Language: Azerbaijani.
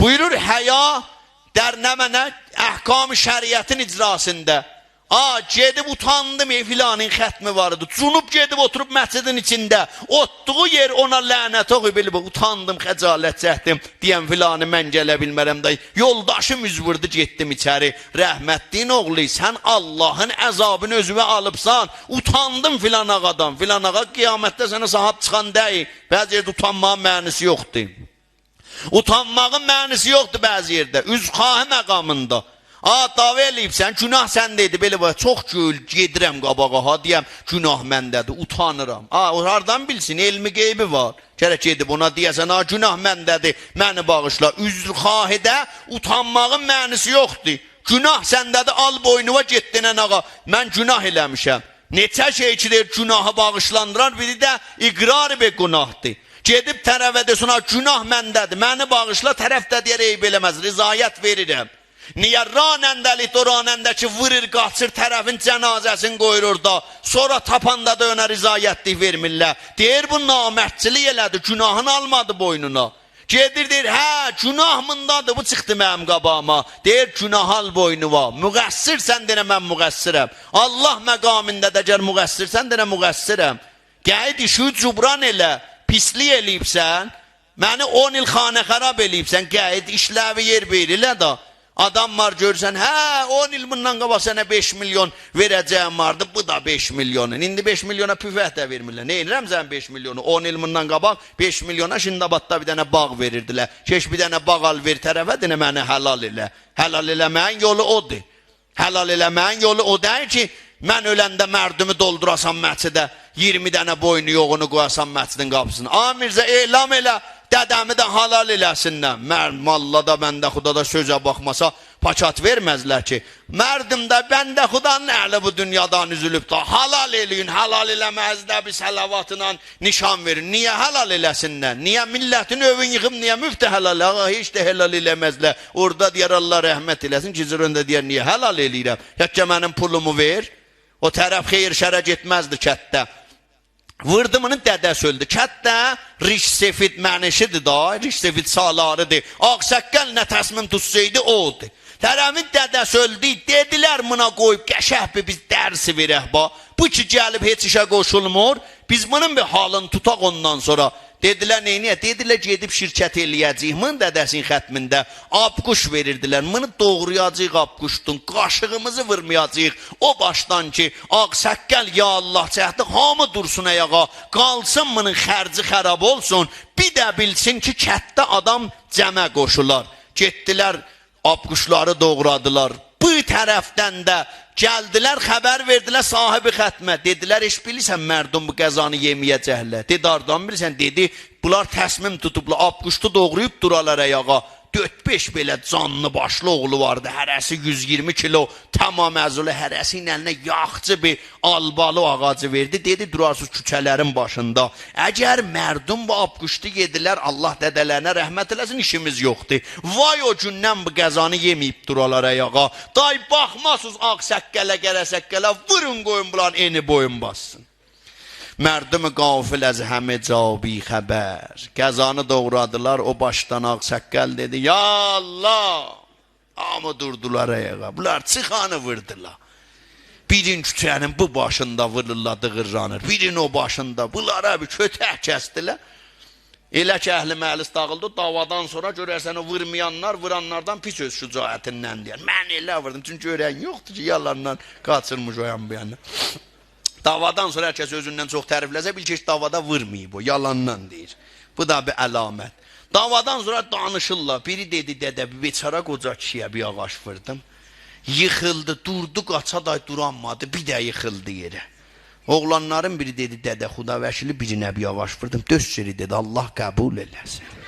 Buyurur həya dərnəmənə əhkam-ı şəriətin icrasında. A, gedib utandım ey filanın xətmi var idi. Cunub gedib oturub məscidin içində. Otduğu yer ona lənət oxu bilib. Utandım, xəcalət çəkdim. Deyən filanı mən gələ bilmərəm də. Yoldaşım üz vurdu, getdim içəri. Rəhmətliyin oğlu, sən Allahın əzabını özünə alıbsan. Utandım filan ağadan. Filan ağa qiyamətdə sənə sahab çıxan deyil. Bəzi utanmağın mənisi yoxdur. Utanmağın mənisi yoxdur bəzi yerdə. Üzxahı məqamında. A, dava eləyibsən, günah səndədir, belə var, çox gül, gedirəm qabağa, ha, deyəm, günah məndədir, utanıram. A, hardan bilsin, elmi qeybi var. Gərək edib ona deyəsən, ha, günah məndədir, məni bağışla. Üzr xahidə utanmağın mənisi yoxdur. Günah səndədir, al boynuva getdinən ağa, mən günah eləmişəm. Neçə şey ki, günahı bağışlandırar, biri də iqrar be günahdır. Gedib tərəfə desin, ha, günah məndədir, məni bağışla, tərəf də deyər, eyb eləməz, rizayət verirəm. Niyə ranəndəlik o ranəndə ki, vırır, qaçır, tərəfin cənazəsini qoyur orada. Sonra tapanda da ona rizayətlik vermirlər. Deyir, bu namərdçilik elədi, günahını almadı boynuna. Gedir deyir, hə, günah mundadır, bu çıxdı mənim qabağıma. Deyir, günah al boynuva. Müqəssirsən deyir, mən müqəssirəm. Allah məqamində də gəl müqəssirsən deyir, müqəssirəm. Gəid işi cubran elə, pislik eləyibsən, məni 10 il xanə xarab eləyibsən, gəid işləvi yer verilə da. Adam var görsən, hə 10 il bundan qabaq sənə 5 milyon verəcəyim vardı, bu da 5 milyonun. İndi 5 milyona püfət də vermirlər. Nə edirəm sən 5 milyonu? 10 il bundan qabaq 5 milyona Şindabadda bir dənə bağ verirdilər. Keş bir dənə bağ al ver tərəfə, dinə məni həlal elə. Həlal eləməyin yolu odur. Həlal eləməyin yolu o deyil ki, mən öləndə mərdümü doldurasan məscidə, 20 dənə boynu yoğunu qoyasan məscidin qapısına. Amirzə elam elə dədəmi də halal eləsinlər. Mər malla da məndə xuda da sözə baxmasa paçat verməzlər ki. Mərdim də bəndə xudanın əli bu dünyadan üzülüb da halal eləyin, halal eləməzdə bir səlavatla nişan verin. Niyə halal eləsinlər? Niyə millətin övün yığım, niyə müftə halal? Ağa, heç də helal eləməzlər. Orada deyər Allah rəhmət eləsin, gizir öndə deyər, niyə halal eləyirəm? Yəkə mənim pulumu ver. O tərəf xeyir şərə getməzdi kətdə. Vırdımının dədəsi öldü. Kətdə riş sefid mənişidir da, riş sefid salarıdır. Ağsəqqəl nə təsmin tutsaydı odur. Tərəmin dədəsi öldü, dedilər buna qoyub, qəşəh bir biz dərsi verək ba. Bu ki gəlib heç işə qoşulmur, biz bunun bir halını tutaq ondan sonra. Dedilər neyniyə? Dedilər gedib şirkət eləyəcəyik. Mın dədəsin xətmində abquş verirdilər. Mını doğrayacağıq abquşdun. Qaşığımızı vurmayacağıq. O başdan ki, ağ səkkəl ya Allah cəhdi hamı dursun ayağa. Qalsın mının xərci xərab olsun. Bir də bilsin ki, kətdə adam cəmə qoşular. Getdilər, abquşları doğradılar. Tərəfdən də Gəldilər, xəbər verdilər sahibi xətmə. Dedilər, eş bilirsən mərdum bu qəzanı yeməyəcəklər. Dedi, ardan bilirsən, dedi, bunlar təsmim tutublar, abquşdu doğrayıb duralar ayağa. 4-5 belə canlı başlı oğlu vardı. Hərəsi 120 kilo tamam əzulu hərəsinin əlinə yaxçı bir albalı ağacı verdi. Dedi durarsız küçələrin başında. Əgər mərdum bu abquşdu yedilər Allah dədələrinə rəhmət eləsin işimiz yoxdur. Vay o gündən bu qəzanı yeməyib duralar ayağa. Day baxmasız ağ səkkələ gələ səkkələ vurun qoyun bulan eni boyun bassın. Mərdüm qafil əz həmə cabi xəbər. Qəzanı doğradılar, o başdan ağ səqqəl dedi, Ya Allah! Amma durdular ayağa. Bunlar çıxanı vurdular. Birin küçənin bu başında vururlar, dığırlanır. Birin o başında. Bunlara bir kötək kəstilər. Elə ki, əhli məhlis dağıldı, davadan sonra görərsən o vurmayanlar, vuranlardan pis öz şücaətindən deyər. Mən elə vurdum, çünki görən yoxdur ki, yalandan qaçırmış o yan bu yana. Davadan sonra hər kəs özündən çox tərifləsə, bil ki, davada vurmayıb o, yalandan deyir. Bu da bir əlamət. Davadan sonra danışırlar. Biri dedi, dədə, bir beçara qoca kişiyə bir ağaç vırdım. Yıxıldı, durdu, qaça da duranmadı, bir də yıxıldı yerə. Oğlanların biri dedi, dədə, xuda vəkili birinə bir ağaç vırdım. Döz dedi, Allah qəbul eləsin.